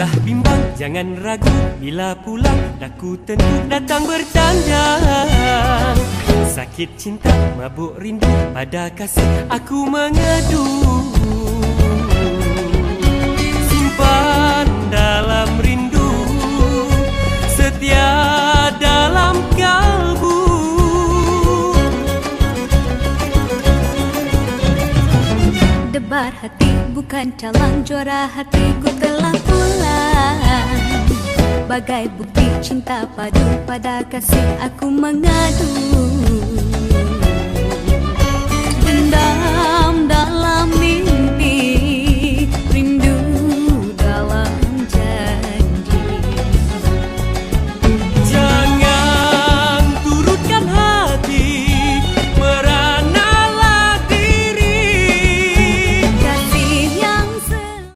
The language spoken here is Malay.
usah bimbang, jangan ragu. Bila pulang, daku tentu datang bertanya Sakit cinta, mabuk rindu Pada kasih aku mengadu Debar hati bukan calang juara hatiku telah pulang. Bagai bukti cinta padu pada kasih aku mengadu